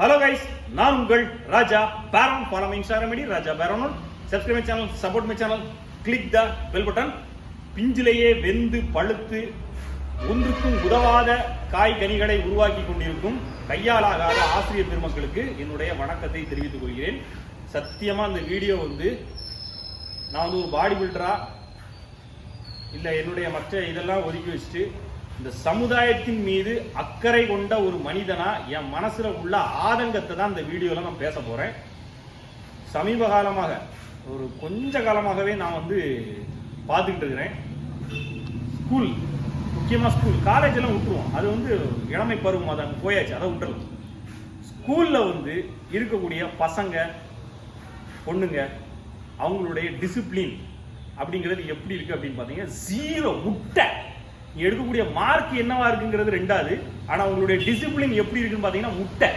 Hello guys நான் உங்கள் Raja Peran follow my Instagram ID Raja Peran subscribe my channel support my channel click the bell button பிஞ்சிலேயே வெந்து பழுத்து ஒன்றுக்கும் உதவாத காய் கனிகளை உருவாக்கி கொண்டிருக்கும் கையாலாகாத ஆசிரியர் பெருமக்களுக்கு என்னுடைய வணக்கத்தை தெரிவித்துக் கொள்கிறேன். சத்தியமாக இந்த வீடியோ வந்து நான் வந்து ஒரு பாடி பில்டரா இல்லை என்னுடைய மற்ற இதெல்லாம் ஒதுக்கி வச்சுட்டு இந்த சமுதாயத்தின் மீது அக்கறை கொண்ட ஒரு மனிதனா என் மனசுல உள்ள ஆதங்கத்தை தான் இந்த வீடியோல நான் பேச போறேன். சமீப காலமாக ஒரு கொஞ்ச காலமாகவே நான் வந்து பார்த்துக்கிட்டு இருக்கிறேன். ஸ்கூல் முக்கியமாக ஸ்கூல் காலேஜ் எல்லாம் விட்டுருவோம். அது வந்து இளமை பருவம் அதை அங்கே போயாச்சு அதை விட்டுறலாம். ஸ்கூலில் வந்து இருக்கக்கூடிய பசங்க பொண்ணுங்க அவங்களுடைய டிசிப்ளின் அப்படிங்கிறது எப்படி இருக்குது அப்படின்னு பார்த்தீங்கன்னா ஜீரோ முட்டை. நீ எடுக்கக்கூடிய மார்க் என்னவா இருக்குங்கிறது ரெண்டாவது. ஆனா உங்களுடைய டிசிப்ளின் எப்படி இருக்குன்னு பார்த்தீங்கன்னா முட்டை.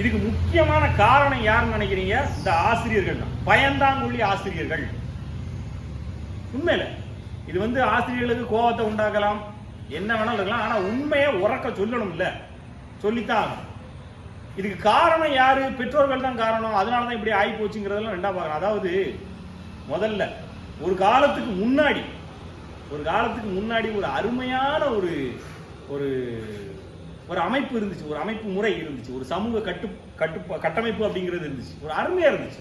இதுக்கு முக்கியமான காரணம் யாருன்னு நினைக்கிறீங்க? இந்த ஆசிரியர்கள் தான். பயந்தாங்குள்ளி ஆசிரியர்கள். உண்மையில. இது வந்து ஆசிரியர்களுக்கு கோபத்தை உண்டாக்கலாம். என்ன வேணாலும் இருக்கலாம். ஆனா உண்மையை உறக்க சொல்லணும் இல்ல சொல்லித்தான் இதுக்கு காரணம் யாரு? பெற்றோர்கள் தான் காரணம். அதனால தான் இப்படி ஆகி போச்சுங்கிறதெல்லாம் ரெண்டா பார்க்கணும். அதாவது முதல்ல ஒரு காலத்துக்கு முன்னாடி ஒரு காலத்துக்கு முன்னாடி ஒரு அருமையான ஒரு ஒரு ஒரு அமைப்பு இருந்துச்சு. ஒரு அமைப்பு முறை இருந்துச்சு. ஒரு சமூக கட்டு கட்டு கட்டமைப்பு அப்படிங்கிறது இருந்துச்சு. ஒரு அருமையா இருந்துச்சு.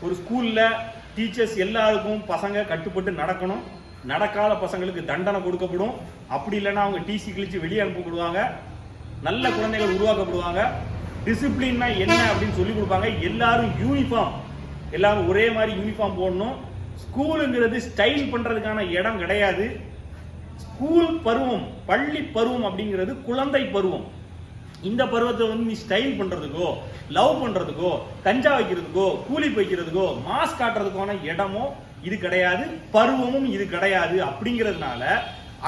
ஒரு ஸ்கூல்ல டீச்சர்ஸ் எல்லாருக்கும் பசங்க கட்டுப்பட்டு நடக்கணும். நடக்காத பசங்களுக்கு தண்டனை கொடுக்கப்படும். அப்படி இல்லைன்னா அவங்க டிசி கிழிச்சு வெளியே அனுப்பப்படுவாங்க. நல்ல குழந்தைகள் உருவாக்கப்படுவாங்க. டிசிப்ளின்னா என்ன அப்படின்னு சொல்லி கொடுப்பாங்க. எல்லாரும் யூனிஃபார்ம் எல்லாரும் ஒரே மாதிரி யூனிஃபார்ம் போடணும். ஸ்கூலுங்கிறது ஸ்டைல் பண்றதுக்கான இடம் கிடையாது. ஸ்கூல் பருவம் பள்ளி பருவம் அப்படிங்கிறது குழந்தை பருவம். இந்த பருவத்தை வந்து நீ ஸ்டைல் பண்றதுக்கோ லவ் பண்ணுறதுக்கோ கஞ்சா வைக்கிறதுக்கோ கூலி வைக்கிறதுக்கோ மாஸ்க் காட்டுறதுக்கான இடமோ இது கிடையாது பருவமும் இது கிடையாது அப்படிங்கிறதுனால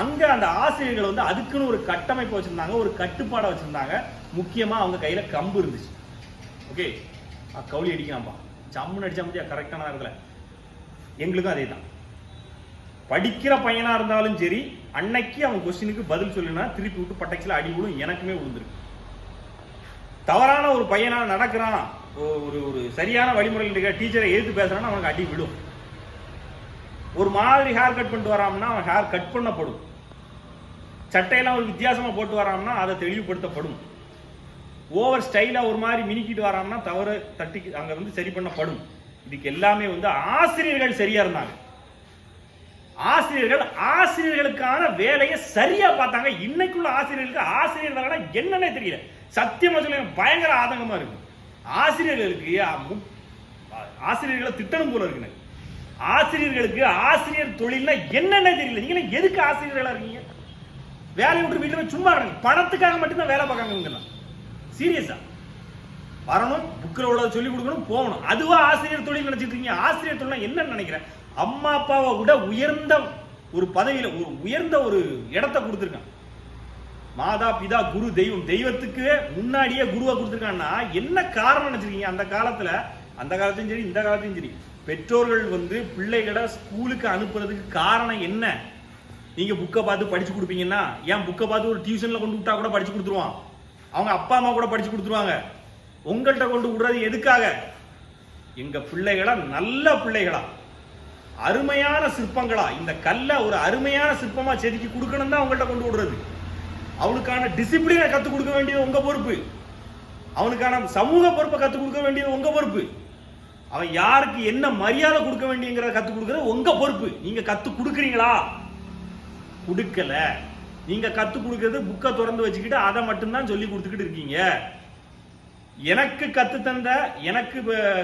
அங்க அந்த ஆசிரியர்கள் வந்து அதுக்குன்னு ஒரு கட்டமைப்பு வச்சிருந்தாங்க ஒரு கட்டுப்பாடை வச்சிருந்தாங்க. முக்கியமா அவங்க கையில கம்பு இருந்துச்சு. ஓகே? கவுளி அடிக்கலாம்பா ஜம்முன்னு அடிச்சா முடியா கரெக்டான நேரத்தில். எங்களுக்கும் அதே தான் படிக்கிற பையனாக இருந்தாலும் சரி அன்னைக்கு அவன் கொஸ்டினுக்கு பதில் சொல்லினா திருப்பி விட்டு பட்டச்சில அடி எனக்குமே விழுந்துருக்கு. தவறான ஒரு பையனாக நடக்கிறான் ஒரு ஒரு சரியான வழிமுறையில் இருக்க டீச்சரை எதிர்த்து பேசுகிறான்னு அவனுக்கு அடி விடும் ஒரு மாதிரி ஹேர் கட் பண்ணிட்டு வராம்னா அவன் ஹேர் கட் பண்ணப்படும். சட்டையெல்லாம் ஒரு வித்தியாசமாக போட்டு வராம்னா அதை தெளிவுபடுத்தப்படும். ஓவர் ஸ்டைலாக ஒரு மாதிரி மினிக்கிட்டு வராம்னா தவறு தட்டி அங்கே வந்து சரி பண்ணப்படும். இதுக்கு எல்லாமே வந்து ஆசிரியர்கள் சரியா இருந்தாங்க. ஆசிரியர்கள் ஆசிரியர்களுக்கான வேலையை சரியா பார்த்தாங்க. இன்னைக்குள்ள ஆசிரியர்களுக்கு ஆசிரியர்களான என்னன்னே தெரியல. சத்தியமா சொல்ல பயங்கர ஆதங்கமா இருக்கு. ஆசிரியர்களுக்கு ஆசிரியர்களை திட்டணும் போல இருக்கு ஆசிரியர்களுக்கு ஆசிரியர் தொழில்னா என்னன்னே தெரியல. நீங்க எதுக்கு ஆசிரியர்களா இருக்கீங்க? வேலையை விட்டு வீட்டுல சும்மா இருங்க. பணத்துக்காக மட்டும்தான் வேலை பார்க்காங்க சீரியஸா? வரணும் புக்கில் உள்ளதை சொல்லி கொடுக்கணும் போகணும். அதுவா ஆசிரியர் தொழில் நினைச்சிட்டு இருக்கீங்க? ஆசிரியர் தொழில் என்னன்னு நினைக்கிறேன்? அம்மா அப்பாவை விட உயர்ந்த ஒரு பதவியில் ஒரு உயர்ந்த ஒரு இடத்த கொடுத்துருக்கான். மாதா பிதா குரு தெய்வம். தெய்வத்துக்கு முன்னாடியே குருவை கொடுத்துருக்கான்னா என்ன காரணம் நினைச்சிருக்கீங்க? அந்த காலத்தில் அந்த காலத்தையும் சரி இந்த காலத்தையும் சரி. பெற்றோர்கள் வந்து பிள்ளைகளை ஸ்கூலுக்கு அனுப்புறதுக்கு காரணம் என்ன? நீங்க புக்கை பார்த்து படிச்சு கொடுப்பீங்கன்னா ஏன் புக்கை பார்த்து ஒரு டியூஷன்ல கொண்டு விட்டா கூட படிச்சு கொடுத்துருவான்? அவங்க அப்பா அம்மா கூட படிச்சு கொடுத்துருவாங்க. உங்கள்கிட்ட கொண்டு விடுறது எதுக்காக? எங்க பிள்ளைகளா நல்ல பிள்ளைகளா. அருமையான சிற்பங்களா. இந்த கல்லை ஒரு அருமையான சிற்பமா செதுக்கி கொடுக்கணும் தான் உங்கள்கிட்ட கொண்டு விடுறது. அவனுக்கான டிசிப்ளினை கத்துக் கொடுக்க வேண்டியது உங்க பொறுப்பு. அவனுக்கான சமூக பொறுப்பை கத்துக் கொடுக்க வேண்டியது உங்க பொறுப்பு. அவன் யாருக்கு என்ன மரியாதை கொடுக்க வேண்டியங்கிறத கத்துக் கொடுக்கறது உங்க பொறுப்பு. நீங்க கற்றுக் கொடுக்குறீங்களா? கொடுக்கல. நீங்க கற்றுக் கொடுக்கறது புக்கை திறந்து வச்சுக்கிட்டு அதை மட்டும்தான் சொல்லி கொடுத்துக்கிட்டு இருக்கீங்க. எனக்கு கத்து தந்த எனக்கு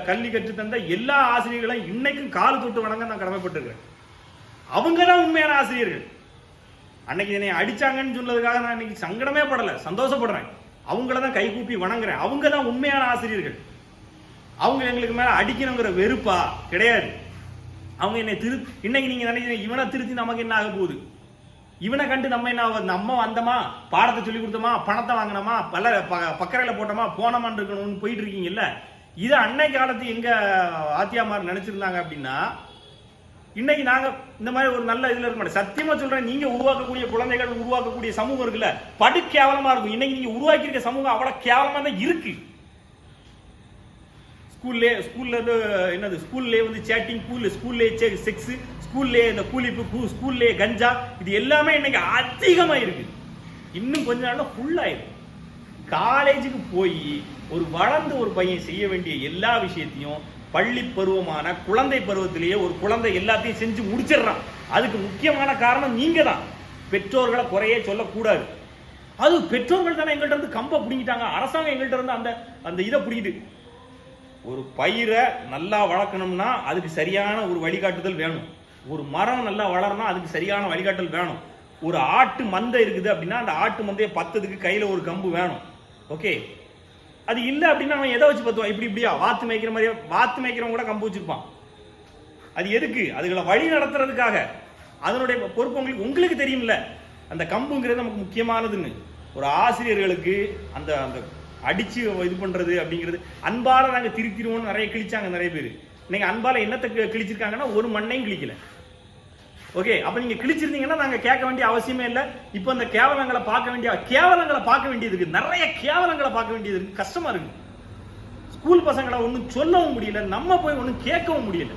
கல்வி கற்று தந்த எல்லா ஆசிரியர்களும் இன்னைக்கும் கால் தொட்டு வணங்க நான் கடமைப்பட்டிருக்கிறேன். அவங்க தான் உண்மையான ஆசிரியர்கள். அன்னைக்கு என்னை அடிச்சாங்கன்னு சொன்னதுக்காக நான் இன்னைக்கு சங்கடமே படலை சந்தோஷப்படுறேன். அவங்கள தான் கைகூப்பி வணங்குறேன். அவங்க தான் உண்மையான ஆசிரியர்கள். அவங்க எங்களுக்கு மேலே அடிக்கணுங்கிற வெறுப்பா கிடையாது. அவங்க என்னை திரு இன்னைக்கு நீங்க நினைக்கிறீங்க இவனை திருத்தி நமக்கு என்ன ஆக போகுது? இவனை கண்டு நம்ம என்ன நம்ம வந்தோமா? பாடத்தை சொல்லி கொடுத்தோமா? பணத்தை வாங்கினோமா? பல ப- போட்டோமா? போனோமான்னு இருக்கணும்னு போயிட்டு இருக்கீங்கல்ல? இது அன்னை காலத்து எங்க ஆத்தியாமார் நினைச்சிருந்தாங்க அப்படின்னா இன்னைக்கு நாங்க இந்த மாதிரி ஒரு நல்ல இதுல இருக்க மாட்டோம். சத்தியமா சொல்றேன் நீங்க உருவாக்கக்கூடிய குழந்தைகள் உருவாக்கக்கூடிய சமூகம் இருக்குல்ல படு கேவலமா இருக்கும். இன்னைக்கு நீங்க உருவாக்கி இருக்க சமூகம் அவ்வளவு கேவலமா தான் இருக்கு. ஸ்கூல்லே ஸ்கூல்லேருந்து என்னது ஸ்கூல்லே வந்து சேட்டிங் கூல் ஸ்கூல்லே செக்ஸு ஸ்கூல்லே இந்த கூலிப்பு ஸ்கூல்லே கஞ்சா இது எல்லாமே இன்னைக்கு அதிகமாக இருக்கு இன்னும் கொஞ்ச நாளில் ஃபுல் காலேஜுக்கு போய் ஒரு வளர்ந்த ஒரு பையன் செய்ய வேண்டிய எல்லா விஷயத்தையும் பள்ளி பருவமான குழந்தை பருவத்திலேயே ஒரு குழந்தை எல்லாத்தையும் செஞ்சு முடிச்சிடுறான். அதுக்கு முக்கியமான காரணம் நீங்க தான் பெற்றோர்களை குறையே சொல்லக்கூடாது. அது பெற்றோர்கள் தானே எங்கள்கிட்ட இருந்து கம்பை பிடிங்கிட்டாங்க. அரசாங்கம் எங்கள்கிட்ட இருந்து அந்த அந்த இதை பிடிக்குது ஒரு பயிரை நல்லா வளர்க்கணும்னா அதுக்கு சரியான ஒரு வழிகாட்டுதல் வேணும். ஒரு மரம் நல்லா வளரணும் அதுக்கு சரியான வழிகாட்டல் வேணும். ஒரு ஆட்டு மந்தை இருக்குது அப்படின்னா அந்த ஆட்டு மந்தையை பத்ததுக்கு கையில் ஒரு கம்பு வேணும். ஓகே? அது இல்லை அப்படின்னா அவன் எதை வச்சு பத்துவான்? இப்படி இப்படியா? வாத்து மேய்க்கிற மாதிரியே? வாத்து மேய்க்கிறவங்க கூட கம்பு வச்சிருப்பான். அது எதுக்கு? அதுகளை வழி நடத்துறதுக்காக. அதனுடைய பொறுப்பு உங்களுக்கு உங்களுக்கு தெரியும்ல. அந்த கம்புங்கிறது நமக்கு முக்கியமானதுன்னு. ஒரு ஆசிரியர்களுக்கு அந்த அந்த அடிச்சு இது பண்றது அப்படிங்கிறது. அன்பால நாங்க திருத்திடுவோம்னு நிறைய கிழிச்சாங்க நிறைய பேர். நீங்கள் அன்பால என்னத்தை கிழிச்சிருக்காங்கன்னா ஒரு மண்ணையும் கிழிக்கல. ஓகே அப்ப நீங்க கிழிச்சிருந்தீங்கன்னா நாங்க கேட்க வேண்டிய அவசியமே இல்லை. இப்போ அந்த கேவலங்களை பார்க்க வேண்டிய கேவலங்களை பார்க்க வேண்டியது இருக்கு. நிறைய கேவலங்களை பார்க்க வேண்டியது இருக்கு. கஷ்டமா இருக்கு. ஸ்கூல் பசங்களை ஒன்றும் சொல்லவும் முடியல நம்ம போய் ஒன்றும் கேட்கவும் முடியல.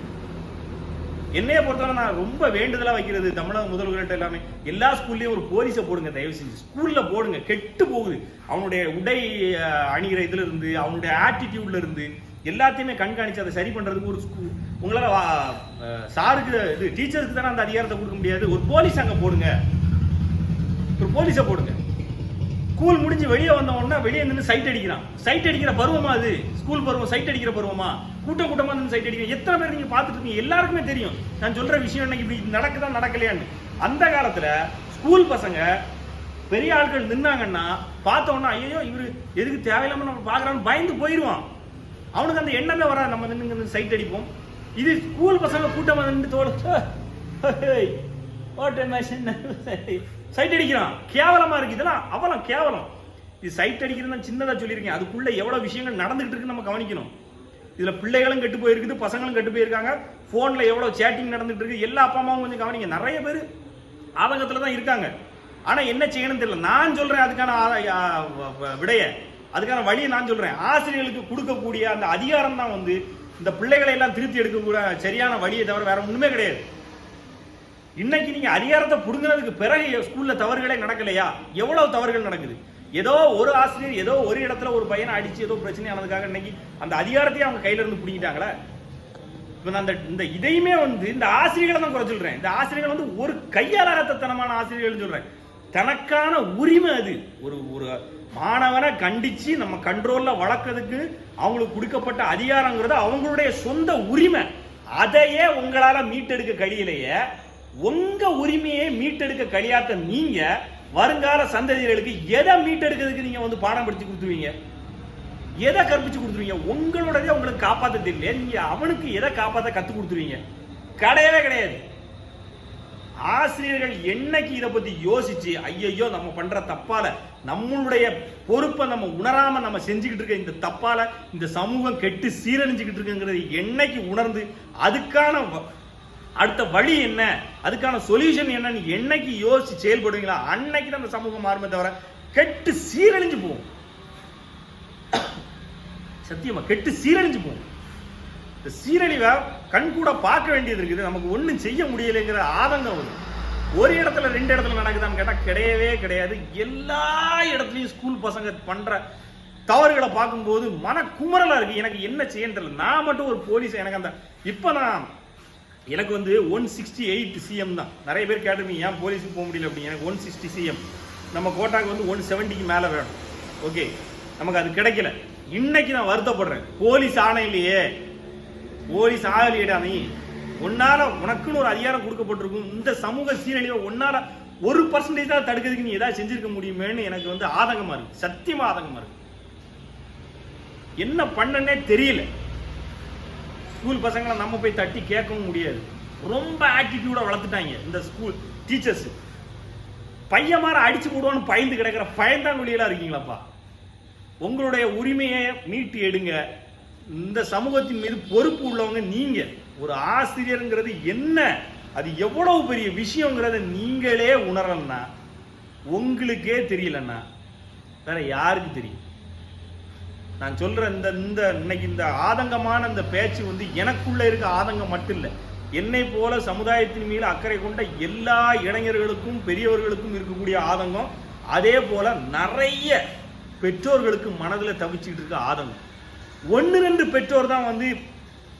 என்னைய பொறுத்தவரை நான் ரொம்ப வேண்டுதலா வைக்கிறது தமிழக முதல்வர்கள்ட்ட எல்லாமே. எல்லா ஸ்கூல்லயும் ஒரு போலீஸை போடுங்க தயவு செஞ்சு. ஸ்கூல்ல போடுங்க கெட்டு போகுது. அவனுடைய உடை அணிகிற இதுல இருந்து அவனுடைய ஆட்டிடியூட்ல இருந்து எல்லாத்தையுமே கண்காணிச்சு அதை சரி பண்றதுக்கு ஒரு ஸ்கூல் உங்களால வா- சாருக்கு இது டீச்சருக்கு தானே அந்த அதிகாரத்தை கொடுக்க முடியாது. ஒரு போலீஸ் அங்க போடுங்க. ஒரு போலீஸை போடுங்க. ஸ்கூல் முடிஞ்சு வெளியே வந்த உடனே வெளியே நின்று சைட் அடிக்கிறான். சைட் அடிக்கிற பருவமா அது? ஸ்கூல் பருவம் சைட் அடிக்கிற பருவமா? கூட்டம் கூட்டமா நின்று சைட் அடிக்கிறேன். எத்தனை பேர் நீங்க பார்த்துட்டு இருக்கீங்க? எல்லாருக்குமே தெரியும். நான் சொல்ற விஷயம் என்ன? இப்படி நடக்குதா நடக்கலையான்னு. அந்த காலத்துல ஸ்கூல் பசங்க பெரிய ஆட்கள் நின்னாங்கன்னா பார்த்த உடனே ஐயோ இவரு எதுக்கு தேவையில்லாம நம்ம பார்க்கறான்னு பயந்து போயிடுவான் அவனுக்கு அந்த எண்ணமே வராது. நம்ம நின்று சைட் அடிப்போம். இது ஸ்கூல் பசங்க கூட்டமா நின்று தோடு சைட் அடிக்கிறான் கேவலமா இருக்கு. இதெல்லாம் அவலம் கேவலம். இது சைட் அடிக்கிறது சின்னதாக சின்னதா சொல்லியிருக்கேன். அதுக்குள்ள எவ்வளவு விஷயங்கள் நடந்துகிட்டு இருக்குன்னு நம்ம கவனிக்கணும். இதுல பிள்ளைகளும் கெட்டு போயிருக்குது பசங்களும் கெட்டு போயிருக்காங்க. போன்ல எவ்வளவு சேட்டிங் நடந்துட்டு இருக்கு. எல்லா அப்பா அம்மாவும் கொஞ்சம் கவனிங்க. நிறைய பேர் ஆதங்கத்துல தான் இருக்காங்க. ஆனா என்ன செய்யணும்னு தெரியல. நான் சொல்றேன் அதுக்கான வ- விடைய. அதுக்கான வழியை நான் சொல்றேன். ஆசிரியர்களுக்கு கொடுக்கக்கூடிய அந்த அதிகாரம் தான் வந்து இந்த பிள்ளைகளை எல்லாம் திருத்தி எடுக்கக்கூடிய சரியான வழியை தவிர வேற ஒண்ணுமே கிடையாது. இன்னைக்கு நீங்க அதிகாரத்தை புடுங்கினதுக்கு பிறகு ஸ்கூல்ல தவறுகளே நடக்கலையா? எவ்வளவு தவறுகள் நடக்குது? ஏதோ ஒரு ஆசிரியர் ஏதோ ஒரு இடத்துல ஒரு பையனை அடிச்சு ஏதோ பிரச்சனை ஆனதுக்காக இன்னைக்கு அந்த அதிகாரத்தையே அவங்க கையில இருந்து பிடிங்கிட்டாங்களே? இப்போ நான் அந்த இந்த இதையுமே வந்து இந்த ஆசிரியர்களை தான் குறை சொல்றேன். இந்த ஆசிரியர்கள் வந்து ஒரு கையாளத்தனமான ஆசிரியர்கள் சொல்றேன். தனக்கான உரிமை அது. ஒரு ஒரு மாணவனை கண்டிச்சு நம்ம கண்ட்ரோல்ல வளர்க்கறதுக்கு அவங்களுக்கு கொடுக்கப்பட்ட அதிகாரங்கிறது அவங்களுடைய சொந்த உரிமை. அதையே உங்களால மீட்டெடுக்க கழியிலேயே உங்க உரிமையை மீட்டெடுக்க கழியாத நீங்க வருங்கால சந்ததிகளுக்கு எதை மீட்டெடுக்கிறதுக்கு நீங்க வந்து பாடம் படிச்சு கொடுத்துருவீங்க? எதை கற்பிச்சு கொடுத்துருவீங்க? உங்களோடதே உங்களுக்கு காப்பாத்த தெரியல. நீங்க அவனுக்கு எதை காப்பாத்த கத்து கொடுத்துருவீங்க? கிடையவே கிடையாது. ஆசிரியர்கள் என்னைக்கு இதை பத்தி யோசிச்சு ஐயையோ நம்ம பண்ற தப்பால நம்மளுடைய பொறுப்பை நம்ம உணராம நம்ம செஞ்சுக்கிட்டு இருக்க இந்த தப்பால இந்த சமூகம் கெட்டு சீரழிஞ்சுக்கிட்டு இருக்குங்கிறது என்னைக்கு உணர்ந்து அதுக்கான அடுத்த வழி என்ன? அதுக்கான சொல்யூஷன் என்னன்னு என்னைக்கு யோசிச்சு செயல்படுவீங்களா அன்னைக்கு தான் அந்த சமூகம் மாறுமே தவிர கெட்டு சீரழிஞ்சு போகும். சத்தியமா கெட்டு சீரழிஞ்சு போகும். இந்த சீரழிவை கண் கூட பார்க்க வேண்டியது இருக்குது. நமக்கு ஒன்றும் செய்ய முடியலைங்கிற ஆதங்கம் வரும் ஒரு இடத்துல ரெண்டு இடத்துல நடக்குதான்னு கேட்டால் கிடையவே கிடையாது. எல்லா இடத்துலையும் ஸ்கூல் பசங்க பண்ற தவறுகளை பார்க்கும்போது மன குமரலா இருக்கு. எனக்கு என்ன செய்யன்னு தெரியல. நான் மட்டும் ஒரு போலீஸ் எனக்கு அந்த இப்போ நான் எனக்கு வந்து ஒன் சிக்ஸ்டி எயிட் சிஎம் தான். நிறைய பேர் கேட்டிருந்தீங்க ஏன் போலீஸுக்கு போக முடியல? அப்படின்னு. எனக்கு ஒன் சிக்ஸ்டி சிஎம் நம்ம கோட்டாக்கு வந்து ஒன் செவன்ட்டிக்கு மேலே வேணும். ஓகே நமக்கு அது கிடைக்கல. இன்னைக்கு நான் வருத்தப்படுறேன். போலீஸ் ஆணையிலேயே போலீஸ் ஆகலையடா நீ உன்னால உனக்குன்னு ஒரு அதிகாரம் கொடுக்கப்பட்டிருக்கும். இந்த சமூக சீரழிவை உன்னால ஒரு பர்சன்டேஜ் தான் தடுக்கிறதுக்கு நீ ஏதாவது செஞ்சிருக்க முடியுமேன்னு எனக்கு வந்து ஆதங்கமா இருக்கு. சத்தியமா ஆதங்கமா இருக்கு. என்ன பண்ணனே தெரியல. ஸ்கூல் பசங்களை நம்ம போய் தட்டி கேட்கவும் முடியாது. ரொம்ப ஆட்டிடியூடா வளர்த்துட்டாங்க இந்த ஸ்கூல் டீச்சர்ஸ் பையன் மாதிரி அடிச்சு போடுவான்னு பயந்து கிடக்கிற பயந்தாங்குழியெல்லாம் இருக்கீங்களாப்பா? உங்களுடைய உரிமையை மீட்டு எடுங்க. இந்த சமூகத்தின் மீது பொறுப்பு உள்ளவங்க நீங்க. ஒரு ஆசிரியருங்கிறது என்ன? அது எவ்வளவு பெரிய விஷயங்கிறத நீங்களே உணரலன்னா உங்களுக்கே தெரியலன்னா வேற யாருக்கு தெரியும்? நான் சொல்ற இந்த இந்த இன்னைக்கு இந்த ஆதங்கமான இந்த பேச்சு வந்து எனக்குள்ள இருக்க ஆதங்கம் மட்டும் இல்லை. என்னை போல சமுதாயத்தின் மீது அக்கறை கொண்ட எல்லா இளைஞர்களுக்கும் பெரியவர்களுக்கும் இருக்கக்கூடிய ஆதங்கம் அதே போல நிறைய பெற்றோர்களுக்கு மனதில் தவிச்சிக்கிட்டு இருக்க ஆதங்கம். ஒன்று ரெண்டு பெற்றோர் தான் வந்து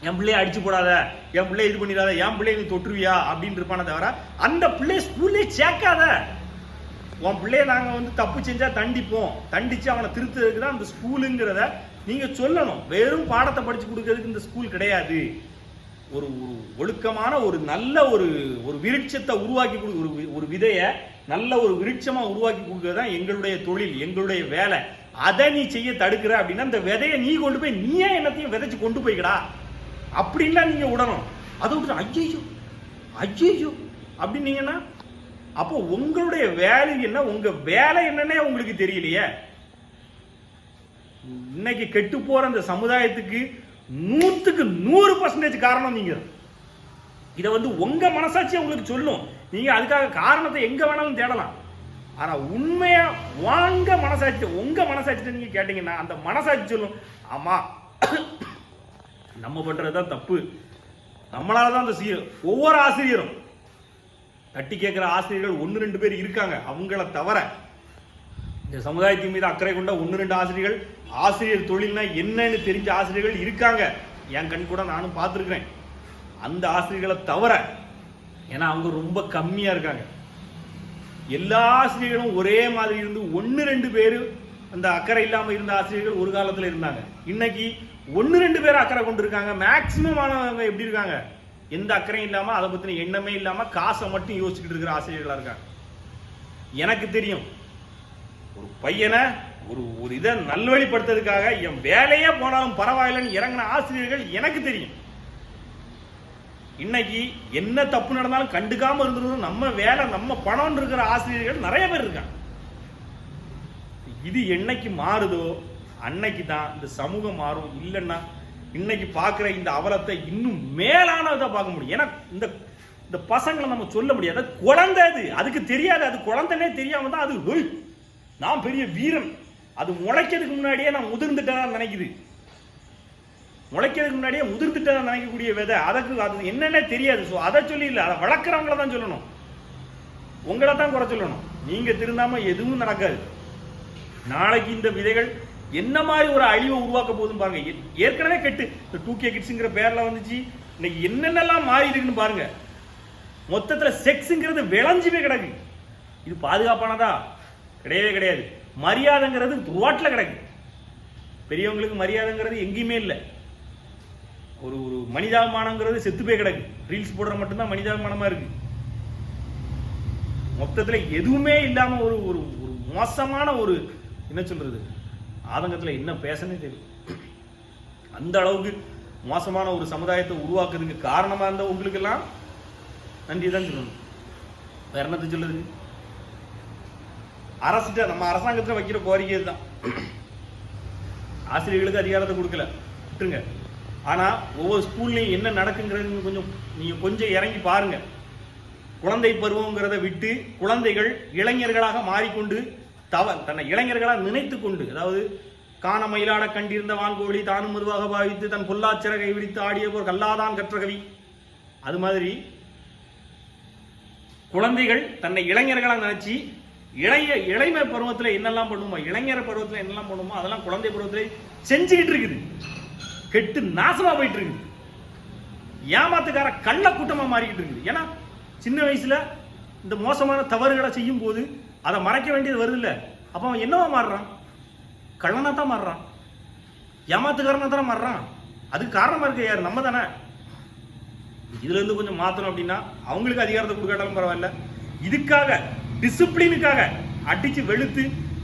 என் பிள்ளைய அடிச்சு போடாத என் பிள்ளை இது பண்ணிடாத என் பிள்ளைய நீ தொற்றுவியா அப்படின்னு இருப்பானே தவிர அந்த பிள்ளைய ஸ்கூல்லே சேர்க்காத. உன் பிள்ளைய நாங்கள் வந்து தப்பு செஞ்சால் தண்டிப்போம். தண்டிச்சு அவனை திருத்துறதுக்கு தான் அந்த ஸ்கூலுங்கிறத நீங்கள் சொல்லணும். வெறும் பாடத்தை படித்து கொடுக்கறதுக்கு இந்த ஸ்கூல் கிடையாது. ஒரு ஒரு ஒழுக்கமான ஒரு நல்ல ஒரு ஒரு விருட்சத்தை உருவாக்கி கொடு ஒரு வி- ஒரு விதையை நல்ல ஒரு விருட்சமாக உருவாக்கி கொடுக்கறது தான் எங்களுடைய தொழில் எங்களுடைய வேலை. அதை நீ செய்ய தடுக்கிற அப்படின்னா அந்த விதையை நீ கொண்டு போய் நீயே என்னத்தையும் விதைச்சு கொண்டு போய்க்கடா? அப்படின்லாம் நீங்கள் விடணும் அதை விட்டு ஐயோ ஐயோ அப்படின்னீங்கன்னா அப்போ உங்களுடைய வேலை என்ன? உங்க வேலை என்னன்னே உங்களுக்கு தெரியலையே. இன்னைக்கு கெட்டு போற அந்த சமுதாயத்துக்கு நூத்துக்கு நூறு பர்சன்டேஜ் காரணம் நீங்க. இதை வந்து உங்க மனசாட்சி உங்களுக்கு சொல்லும். நீங்க அதுக்காக காரணத்தை எங்க வேணாலும் தேடலாம். ஆனா உண்மையா வாங்க மனசாட்சி உங்க மனசாட்சி நீங்க கேட்டீங்கன்னா அந்த மனசாட்சி சொல்லும் ஆமா நம்ம பண்றதுதான் தப்பு. நம்மளால தான் அந்த சீ- ஒவ்வொரு ஆசிரியரும் தட்டி கேட்குற ஆசிரியர்கள் ஒன்று ரெண்டு பேர் இருக்காங்க. அவங்கள தவிர இந்த சமுதாயத்தின் மீது அக்கறை கொண்ட ஒன்று ரெண்டு ஆசிரியர்கள் ஆசிரியர் தொழில்னா என்னன்னு தெரிஞ்ச ஆசிரியர்கள் இருக்காங்க. என் கண் கூட நானும் பார்த்துருக்குறேன். அந்த ஆசிரியர்களை தவிர ஏன்னா அவங்க ரொம்ப கம்மியாக இருக்காங்க. எல்லா ஆசிரியர்களும் ஒரே மாதிரி இருந்து ஒன்று ரெண்டு பேர் அந்த அக்கறை இல்லாமல் இருந்த ஆசிரியர்கள் ஒரு காலத்தில் இருந்தாங்க. இன்னைக்கு ஒன்று ரெண்டு பேர் அக்கறை கொண்டு இருக்காங்க மேக்சிமம் ஆனவங்க எப்படி இருக்காங்க? எந்த அக்கறையும் இல்லாமல் அதை பற்றின எண்ணமே இல்லாமல் காசை மட்டும் யோசிச்சுக்கிட்டு இருக்கிற ஆசிரியர்களாக இருக்காங்க. எனக்கு தெரியும் ஒரு பையனை ஒரு ஒரு இதை நல்வழிப்படுத்துறதுக்காக என் வேலையே போனாலும் பரவாயில்லைன்னு இறங்கின ஆசிரியர்கள் எனக்கு தெரியும். இன்னைக்கு என்ன தப்பு நடந்தாலும் கண்டுக்காம இருந்துருந்தோம் நம்ம வேலை நம்ம பணம் இருக்கிற ஆசிரியர்கள் நிறைய பேர் இருக்காங்க. இது என்னைக்கு மாறுதோ அன்னைக்கு தான் இந்த சமூகம் மாறும். இல்லைன்னா இன்னைக்கு பார்க்குற இந்த அவலத்தை இன்னும் மேலானதை பார்க்க முடியும். ஏன்னா இந்த இந்த பசங்களை நம்ம சொல்ல முடியாது. குழந்தை அது. அதுக்கு தெரியாது. அது குழந்தைனே தெரியாம தான் அது "ஹொய், நான் பெரிய வீரன். அது முளைக்கிறதுக்கு முன்னாடியே நான் முதிர்ந்துட்டேன் நினைக்குது. முளைக்கிறதுக்கு முன்னாடியே முதிர்ந்துட்டதை நினைக்கக்கூடிய விதை. அதுக்கு அது என்னன்னே தெரியாது. ஸோ அதை சொல்லி இல்லை. அதை வளர்க்குறவங்கள தான் சொல்லணும். உங்களை தான் குறை சொல்லணும். நீங்க திருந்தாம எதுவும் நடக்காது. நாளைக்கு இந்த விதைகள் என்ன மாதிரி ஒரு அழிவை உருவாக்க போகுதுன்னு பாருங்க. ஏற்கனவே கெட்டு. இந்த டூ கே கிட்ஸுங்கிற பேரில் வந்துச்சு. இன்னைக்கு என்னென்னலாம் மாறி இருக்குன்னு பாருங்க. மொத்தத்தில் செக்ஸுங்கிறது விளைஞ்சுமே கிடக்கு. இது பாதுகாப்பானதா? கிடையவே கிடையாது. மரியாதைங்கிறது துவாட்டில் கிடக்கு. பெரியவங்களுக்கு மரியாதைங்கிறது எங்கேயுமே இல்லை. ஒரு ஒரு மனிதாபிமானங்கிறது செத்து போய் கிடக்கு. ரீல்ஸ் போடுற மட்டும்தான் மனிதாபிமானமாக இருக்கு. மொத்தத்தில் எதுவுமே இல்லாமல் ஒரு ஒரு ஒரு மோசமான ஒரு என்ன சொல்றது? ஆதங்கத்தில் என்ன பேசனே தெரியும் அந்த அளவுக்கு மோசமான ஒரு சமுதாயத்தை உருவாக்குறதுக்கு காரணமாக இருந்த உங்களுக்கெல்லாம் நன்றி தான் சொல்லணும். வேற என்னத்தை சொல்லுது அரசிட்ட நம்ம அரசாங்கத்தில் வைக்கிற கோரிக்கை தான். ஆசிரியர்களுக்கு அதிகாரத்தை கொடுக்கல. விட்டுருங்க. ஆனால் ஒவ்வொரு ஸ்கூல்லையும் என்ன நடக்குங்கிறது கொஞ்சம் நீங்கள் கொஞ்சம் இறங்கி பாருங்க. குழந்தை பருவங்கிறத விட்டு குழந்தைகள் இளைஞர்களாக மாறிக்கொண்டு தவ தன்னை இளைஞர்களாக நினைத்து கொண்டு அதாவது காண மயிலாட கண்டிருந்த வான்கோழி தானும் மருவாக பாவித்து தன் பொல்லாச்சிறகை விரித்து ஆடிய போர் கல்லாதான் கற்ற கவி. அது மாதிரி குழந்தைகள் தன்னை இளைஞர்களாக நினைச்சு இளைய இளைமை பருவத்தில் என்னெல்லாம் பண்ணுமோ இளைஞர் பருவத்தில் என்னெல்லாம் பண்ணுமோ அதெல்லாம் குழந்தை பருவத்தில் செஞ்சுக்கிட்டு இருக்குது. கெட்டு நாசமா போயிட்டு இருக்குது. ஏமாத்துக்கார கள்ள கூட்டமா மாறிக்கிட்டு இருக்குது. ஏன்னா சின்ன வயசுல இந்த மோசமான தவறுகளை செய்யும் போது அதை மறைக்க வேண்டியது வருது இல்லை அப்போ அவன் என்னவா மாறுறான்? கள்ளனா தான் மாறுறான். ஏமாத்துக்காரனா தானே மாறுறான். அதுக்கு காரணமாக இருக்க யார்? நம்ம தானே இதுலேருந்து கொஞ்சம் மாற்றணும் அப்படின்னா அவங்களுக்கு அதிகாரத்தை கொடுக்காட்டாலும் பரவாயில்ல. இதுக்காக டிசிப்ளினுக்காக அடிச்சு வெளுத்து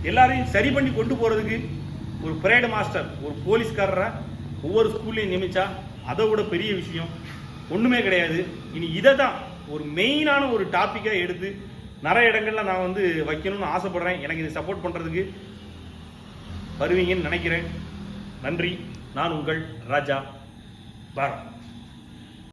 எல்லாரையும் சரி பண்ணி கொண்டு போகிறதுக்கு ஒரு பரேடு மாஸ்டர் ஒரு போலீஸ்காரரை ஒவ்வொரு ஸ்கூல்லையும் நியமிச்சா அதை விட பெரிய விஷயம். ஒன்றுமே கிடையாது. இனி இதை தான் ஒரு மெயினான ஒரு டாப்பிக்காக எடுத்து நிறைய இடங்களில் நான் வந்து வைக்கணும்னு ஆசைப்படுறேன். எனக்கு இது சப்போர்ட் பண்ணுறதுக்கு வருவீங்கன்னு நினைக்கிறேன். நன்றி. நான் உங்கள் ராஜா பாரம்